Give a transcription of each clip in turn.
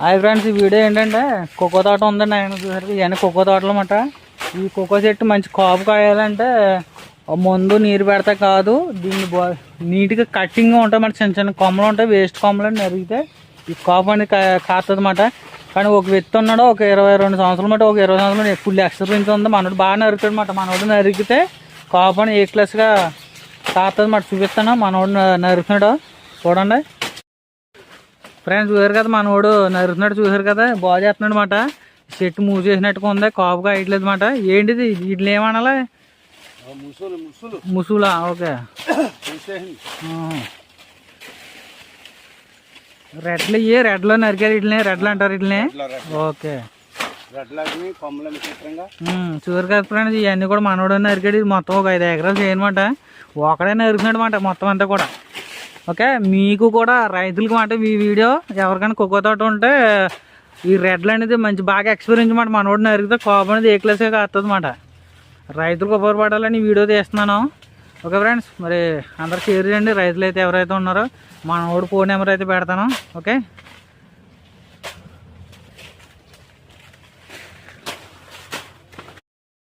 Hi friends ఈ video ఏంటంటే cocoa తోట ఉందండి. ఆయన చూసారు ఇవన్నీ కోకో తోటలు అన్నమాట ఈ కోకో చెట్టు మంచి కాపు కాయాలంటే ముందు నీరు పెడతా కాదు దీన్ని బా- నీట్గా కట్టింగ్గా ఉంటాయి మన చిన్న చిన్న కొమ్మలు ఉంటాయి వేస్ట్ కొమ్మలు అని అరిగితే ఈ కాపు అనేది కాస్తుంది అన్నమాట. కానీ ఒక వ్యక్తి ఉన్నాడు ఒక ఇరవై రెండు సంవత్సరాలు మాట ఒక ఇరవై సంవత్సరాలు ఫుల్ ఎక్స్పీరియన్స్ ఉంది. మనోడు బాగా నరుకుతాడు అనమాట మనోడు నరికితే కాపు అని ఏ క్లాస్గా కాస్తుంది మాట చూపిస్తాను. మనోడు న- నరుకుతున్నాడు. చూడండి. ఫ్రెండ్స్ చూసారు కదా మనోడు నరుకుతున్నాడు చూసారు కదా బాగా చేస్తున్నాడు అనమాట చెట్టు మూవ్ చేసినట్టుగా ఉంది కాపుగా అయ్యట్లేదు అనమాట ఏంటిది? వీటిని ఏమనాలి? ముసులు ఓకే. రెడ్లు ఇయ్యే రెడ్లో నరికారు వీటిని రెడ్లు అంటారు వీటిని. ఓకే. చూసారు కదా ఫ్రెండ్స్ ఇవన్నీ కూడా మనోడు నరికాడు ఇది మొత్తం ఒక ఐదు ఎకరాలు చేయనమాట ఒకడే నరుకున్నాడు అనమాట మొత్తం అంతా కూడా. ఓకే? మీకు కూడా రైతులకు మాట ఈ వీడియో ఎవరికైనా కుక్క తోట ఉంటే ఈ రెడ్లు అనేది మంచి బాగా ఎక్స్పీరియన్స్ మాట. మనోడిని అరిగితే కోపం అనేది ఏ క్లాస్గా కాస్తుంది రైతులకు ఉపయోగపడాలని వీడియో తీస్తున్నాను. ఓకే ఫ్రెండ్స్ మరి అందరు షేర్ చేయండి. రైతులు అయితే ఎవరైతే ఉన్నారో మనోడు ఫోన్ నెంబర్ అయితే పెడతాను. ఓకే?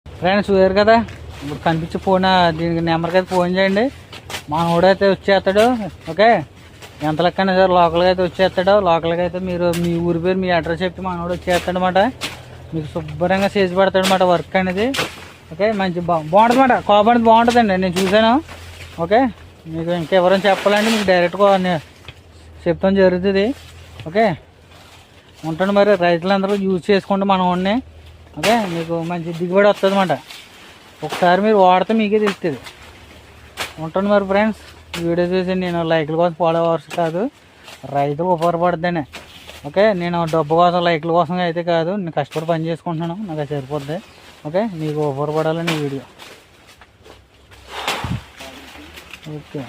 ఫ్రెండ్స్ చూడారు కదా? ఇప్పుడు కనిపించే ఫోన్ దీనికి నెంబర్కి అయితే ఫోన్ చేయండి. మన అయితే వచ్చేస్తాడు ఓకే? ఎంత లెక్కనే సార్ లోకల్గా అయితే వచ్చేస్తాడు లోకల్గా అయితే మీరు మీ ఊరి పేరు మీ అడ్రస్ చెప్పి మనోడు వచ్చేస్తాడు అనమాట మీకు శుభ్రంగా చేసి పెడతాడు అనమాట వర్క్ అనేది ఓకే? మంచి బా బాగుంటుంది అనమాట కాపు బాగుంటుందండి నేను చూశాను ఓకే? మీకు ఇంకెవరైనా చెప్పాలంటే మీకు డైరెక్ట్గా చెప్తాం జరుగుతుంది ఓకే? ఉంటాను మరి రైతులందరూ యూజ్ చేసుకోండి మన వాడిని ఓకే? మీకు మంచి దిగుబడి వస్తుంది అనమాట ఒకసారి మీరు వాడితే మీకే తెలుస్తుంది. ఉంటాను మరి ఫ్రెండ్స్ వీడియో చూసి నేను లైక్ల కోసం ఫాలో అవర్స్ కాదు రైతులు ఉపయోగపడద్దని ఓకే? నేను డబ్బు కోసం లైక్ల కోసం అయితే కాదు నేను కష్టపడి పని చేసుకుంటున్నాను నాకు అది సరిపోద్ది. ఓకే? నీకు ఉపయోగపడాలని వీడియో. ఓకే.